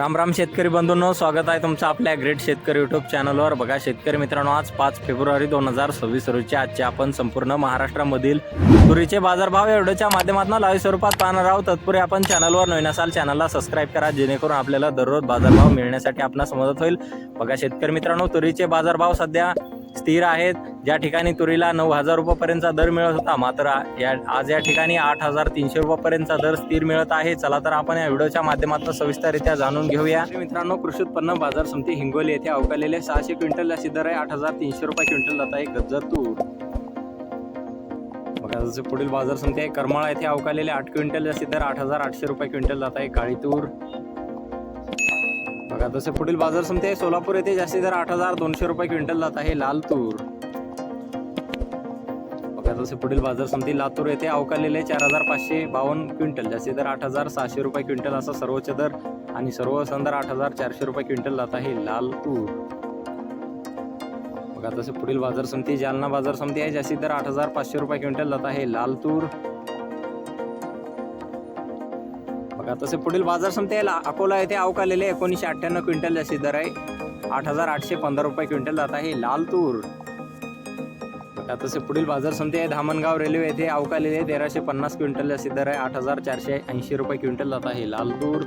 राम राम शेतकरी बंधूंनो स्वागत आहे तुमचं आपल्या ग्रेट शेतकरी युट्यूब चॅनलवर बघा शेतकरी मित्रांनो आज पाच फेब्रुवारी दोन हजार सव्वीस रोजी आजचे आपण संपूर्ण महाराष्ट्रामधील तुरीचे बाजारभाव एवढ्याच्या माध्यमातून लाईव्ह स्वरूपात पाहणार आहोत. तत्पूर्वी आपण चॅनलवर नवीन असाल चॅनलला सबस्क्राईब करा जेणेकरून आपल्याला दररोज बाजारभाव मिळण्यासाठी आपणास मदत होईल. बघा शेतकरी मित्रांनो तुरीचे बाजारभाव सध्या स्थिर आहेत. ज्या ठिकाणी तुरीला नऊ हजार रुपयापर्यंतचा दर मिळत होता मात्र या आज या ठिकाणी आठ हजार तीनशे रुपयापर्यंतचा दर स्थिर मिळत आहे. चला तर आपण या व्हिडिओच्या माध्यमातून सविस्तररित्या जाणून घेऊया. मित्रांनो कृषी उत्पन्न बाजार समिती हिंगोली येथे अवकालेले सहाशे क्विंटल जास्ती दर आहे. आठ हजार तीनशे रुपये क्विंटल जात आहे. गज्जर तूर. बघा जसे पुढील बाजार समिती आहे करमाळा येथे अवकालेले आठ क्विंटल जास्ती दर आठ हजार आठशे रुपये क्विंटल जात आहे. काळी तूर. बघा तसे पुढील बाजार समिती आहे सोलापूर येथे जास्ती दर आठ हजार दोनशे रुपये क्विंटल जात आहे. लाल तूर. तसे पुढील बाजार समिती लातूर येथे अवकालेले चार हजार पाचशे बावन्न क्विंटल जास्ती दर आठ हजार सहाशे रुपये क्विंटल असा सर्वोच्च दर आणि सर्व दर आठ हजार चारशे रुपये क्विंटल जात आहे लाल तूर बघा तसे पुढील बाजार समिती जालना बाजार समिती आहे जास्ती दर आठ हजार पाचशे रुपये क्विंटल जात आहे लाल तूर बघा तसे पुढील बाजार समिती आहे अकोला येथे अवकालेले एकोणीसशे अठ्ठ्याण्णव क्विंटल जास्ती दर आहे आठ हजार आठशे पंधरा रुपये क्विंटल जात आहे लाल तूर आता तसे पुढील बाजार समिती आहे. धामणगाव रेल्वे येथे अवकालेले तेराशे पन्नास क्विंटल असे दर आहे. आठ हजार चारशे ऐंशी रुपये क्विंटल जात आहे लाल तूर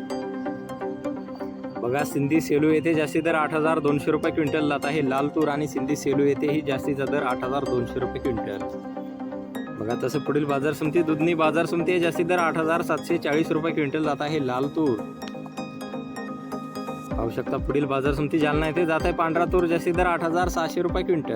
बघा सिंधी सेलू येथे जास्ती दर आठ हजार दोनशे रुपये क्विंटल जात आहे लाल तूर आणि सिंधी सेलू येथेही जास्तीचा दर आठ हजार दोनशे रुपये क्विंटल. बघा तसं पुढील बाजार समिती दुधनी बाजार समिती आहे. जास्ती दर आठ हजार सातशे चाळीस रुपये क्विंटल जात आहे लाल तूर पाहू शकता पुढील बाजार समिती जालना येथे जात आहे. पांढरा तूर जास्ती दर आठ हजार सहाशे रुपये क्विंटल.